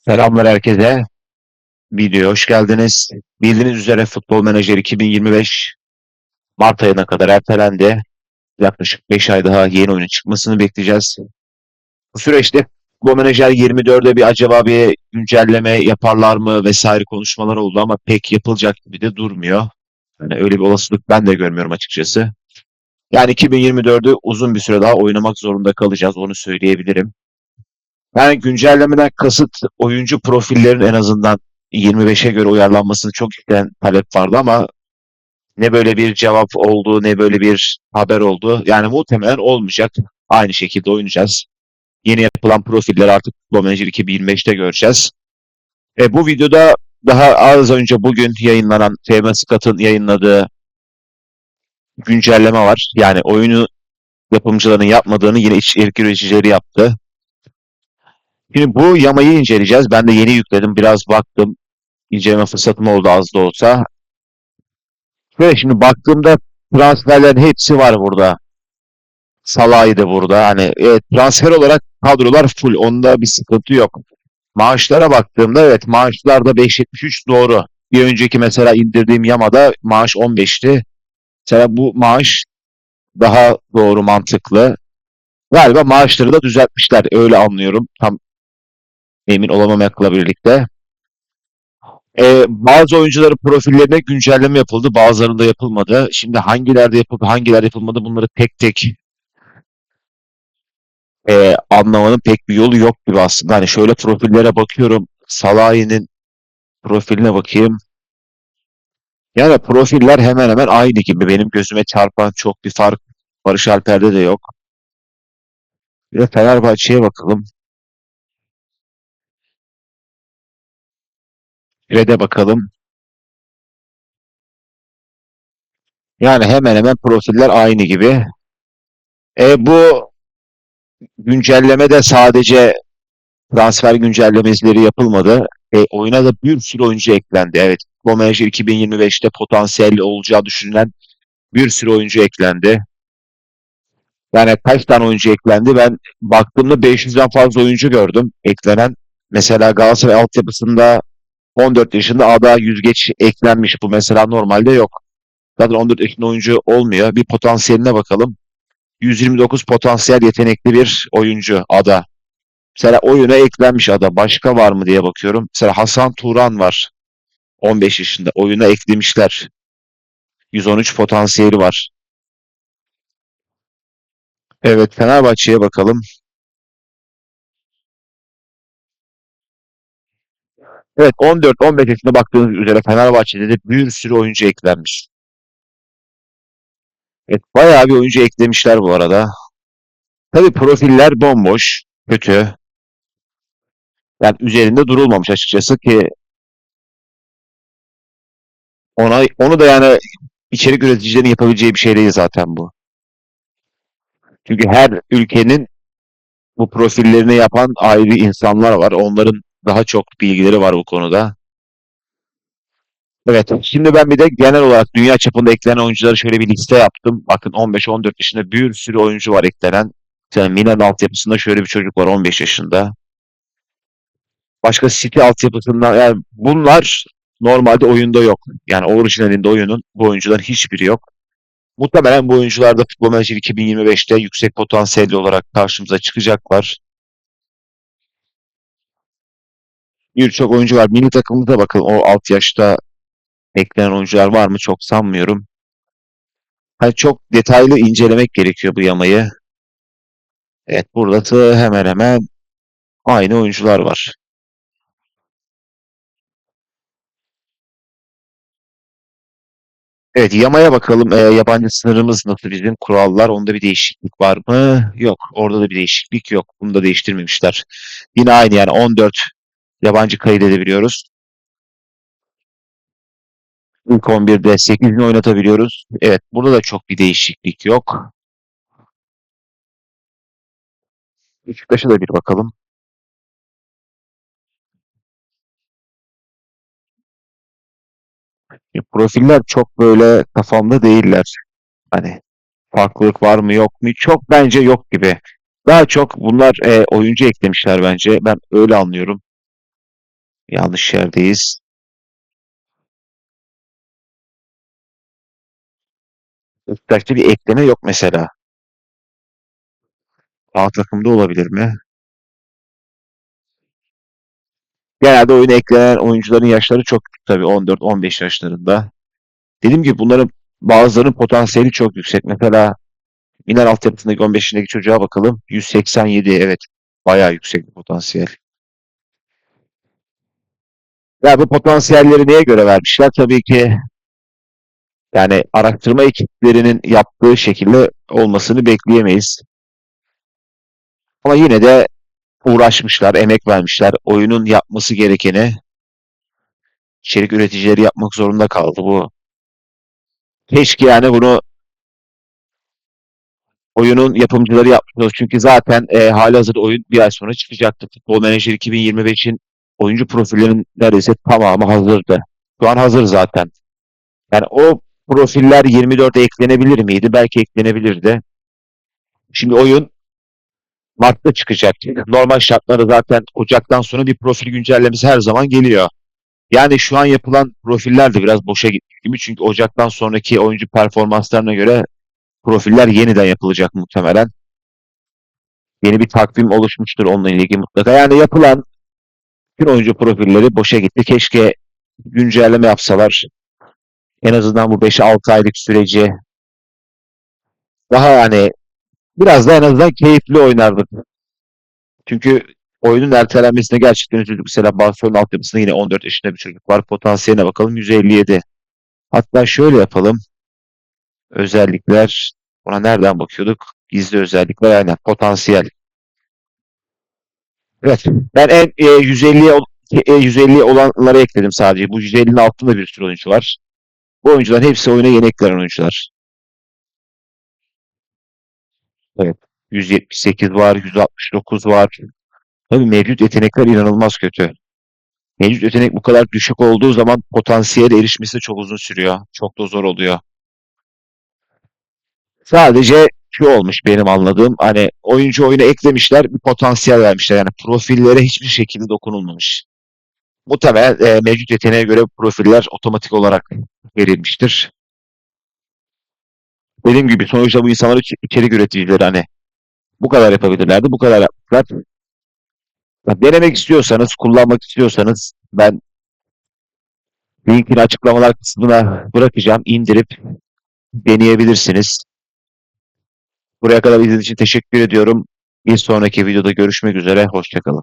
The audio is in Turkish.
Selamlar herkese. Videoya hoş geldiniz. Bildiğiniz üzere Futbol Menajer 2025 Mart ayına kadar ertelendi. Yaklaşık 5 ay daha yeni oyunun çıkmasını bekleyeceğiz. Bu süreçte Futbol Menajer 24'de bir acaba bir güncelleme yaparlar mı vesaire konuşmalar oldu ama pek yapılacak gibi de durmuyor. Yani öyle bir olasılık ben de görmüyorum açıkçası. Yani 2024'ü uzun bir süre daha oynamak zorunda kalacağız. Onu söyleyebilirim. Yani güncellemeden kasıt oyuncu profillerinin en azından 25'e göre uyarlanmasını çok isteyen talep vardı ama ne böyle bir cevap oldu ne böyle bir haber oldu. Yani muhtemelen olmayacak. Aynı şekilde oynayacağız. Yeni yapılan profilleri artık Football Manager 2025'te göreceğiz. E, bu videoda daha az önce bugün yayınlanan FM Scott'ın yayınladığı güncelleme var. Yani oyunu yapımcıların yapmadığını yine içerik üreticileri yaptı. Şimdi bu yamayı inceleyeceğiz. Ben de yeni yükledim. Biraz baktım. İnceleme fırsatım oldu az da olsa. Ve şimdi baktığımda transferlerin hepsi var burada. Salah'ı da burada. Hani evet, transfer olarak kadrolar full. Onda bir sıkıntı yok. Maaşlara baktığımda evet maaşlarda 5.73 doğru. Bir önceki mesela indirdiğim Yama'da maaş 15'ti. Mesela bu maaş daha doğru mantıklı. Galiba maaşları da düzeltmişler. Öyle anlıyorum. Tam emin olamamakla birlikte. Ee, bazı oyuncuların profillerine güncelleme yapıldı, bazılarında yapılmadı. Şimdi hangilerde yapıldı, hangiler yapılmadı bunları tek tek e, anlamanın pek bir yolu yok gibi aslında. Hani şöyle profillere bakıyorum. Salahi'nin profiline bakayım. Yani profiller hemen hemen aynı gibi. Benim gözüme çarpan çok bir fark Barış Alper'de de yok. Bir de Fenerbahçe'ye bakalım. Red'e bakalım. Yani hemen hemen profiller aynı gibi. E, bu güncelleme de sadece transfer güncellemeleri yapılmadı. E, oyuna da bir sürü oyuncu eklendi. Evet, Futbol Manager 2025'te potansiyelli olacağı düşünülen bir sürü oyuncu eklendi. Yani kaç tane oyuncu eklendi? Ben baktığımda 500'den fazla oyuncu gördüm eklenen. Mesela Galatasaray altyapısında 14 yaşında Ada Yüzgeç eklenmiş. Bu mesela normalde yok. Zaten 14 yaşında oyuncu olmuyor. Bir potansiyeline bakalım. 129 potansiyel yetenekli bir oyuncu Ada. Mesela oyuna eklenmiş Ada. Başka var mı diye bakıyorum. Mesela Hasan Turan var. 15 yaşında. Oyuna eklemişler. 113 potansiyeli var. Evet Fenerbahçe'ye bakalım. Evet 14-15 yaşında baktığınız üzere Fenerbahçe'de de bir sürü oyuncu eklenmiş. Evet bayağı bir oyuncu eklemişler bu arada. Tabii profiller bomboş, kötü. Yani üzerinde durulmamış açıkçası ki ona onu da yani içerik üreticilerin yapabileceği bir şey değil zaten bu. Çünkü her ülkenin bu profillerini yapan ayrı insanlar var. Onların daha çok bilgileri var bu konuda. Evet, şimdi ben bir de genel olarak dünya çapında eklenen oyuncuları şöyle bir liste yaptım. Bakın 15-14 yaşında bir sürü oyuncu var eklenen. Yani Milan altyapısında şöyle bir çocuk var 15 yaşında. Başka City altyapısından yani bunlar normalde oyunda yok. Yani orijinalinde oyunun bu oyuncuların hiçbiri yok. Muhtemelen bu oyuncular da Futbol Manager 2025'te yüksek potansiyelli olarak karşımıza çıkacaklar. Birçok oyuncu var. Milli takımımıza bakın o alt yaşta eklenen oyuncular var mı? Çok sanmıyorum. Hani çok detaylı incelemek gerekiyor bu yamayı. Evet burada da hemen hemen aynı oyuncular var. Evet yamaya bakalım. Ee, yabancı sınırımız nasıl bizim? Kurallar. Onda bir değişiklik var mı? Yok. Orada da bir değişiklik yok. Bunu da değiştirmemişler. Yine aynı yani 14 yabancı kaydedebiliyoruz. İlk 11'de 8'ini oynatabiliyoruz. Evet burada da çok bir değişiklik yok. Beşiktaş'a da bir bakalım. E, Profiller çok böyle kafamda değiller. Hani farklılık var mı yok mu? Çok bence yok gibi. Daha çok bunlar e, oyuncu eklemişler bence. Ben öyle anlıyorum. Yanlış yerdeyiz. Beşiktaş'ta bir ekleme yok mesela. A takımda olabilir mi? Genelde oyuna eklenen oyuncuların yaşları çok tabii 14-15 yaşlarında. Dediğim gibi bunların bazılarının potansiyeli çok yüksek. Mesela Milan altyapısındaki 15 yaşındaki çocuğa bakalım. 187 evet. Bayağı yüksek bir potansiyel. Ya bu potansiyelleri neye göre vermişler? Tabii ki yani araştırma ekiplerinin yaptığı şekilde olmasını bekleyemeyiz. Ama yine de uğraşmışlar, emek vermişler. Oyunun yapması gerekeni içerik üreticileri yapmak zorunda kaldı. Bu keşke yani bunu oyunun yapımcıları yapmış. Çünkü zaten e, halihazırda oyun bir ay sonra çıkacaktı. Futbol Manager 2025'in oyuncu profillerinin neredeyse tamamı hazırdı. Şu an hazır zaten. Yani o profiller 24'e eklenebilir miydi? Belki eklenebilirdi. Şimdi oyun Mart'ta çıkacak. Normal şartlarda zaten Ocak'tan sonra bir profil güncellemesi her zaman geliyor. Yani şu an yapılan profiller de biraz boşa gitmiş gibi. Çünkü Ocak'tan sonraki oyuncu performanslarına göre profiller yeniden yapılacak muhtemelen. Yeni bir takvim oluşmuştur onunla ilgili mutlaka. Yani yapılan bütün oyuncu profilleri boşa gitti. Keşke güncelleme yapsalar. En azından bu 5-6 aylık süreci daha yani biraz da en azından keyifli oynardık. Çünkü oyunun ertelenmesine gerçekten üzüldük. Mesela Barcelona altyapısında yine 14 yaşında bir çocuk var. Potansiyeline bakalım 157. Hatta şöyle yapalım. Özellikler. Ona nereden bakıyorduk? Gizli özellikler aynen. Potansiyel. Evet. Ben en e, 150'ye e, 150 olanları ekledim sadece. Bu 150'nin altında bir sürü oyuncu var. Bu oyuncuların hepsi oyuna yeni eklenen oyuncular. Evet. 178 var, 169 var. Tabii mevcut yetenekler inanılmaz kötü. Mevcut yetenek bu kadar düşük olduğu zaman potansiyele erişmesi çok uzun sürüyor. Çok da zor oluyor. Sadece şu olmuş benim anladığım. Hani oyuncu oyuna eklemişler, bir potansiyel vermişler. Yani profillere hiçbir şekilde dokunulmamış. Muhtemelen e, mevcut yeteneğe göre profiller otomatik olarak verilmiştir. Dediğim gibi sonuçta bu insanlar iç- içerik üreticileri hani bu kadar yapabilirlerdi, bu kadar yaptılar. Ya Denemek istiyorsanız, kullanmak istiyorsanız ben linkini açıklamalar kısmına bırakacağım. İndirip deneyebilirsiniz. Buraya kadar izlediğiniz için teşekkür ediyorum. Bir sonraki videoda görüşmek üzere. Hoşça kalın.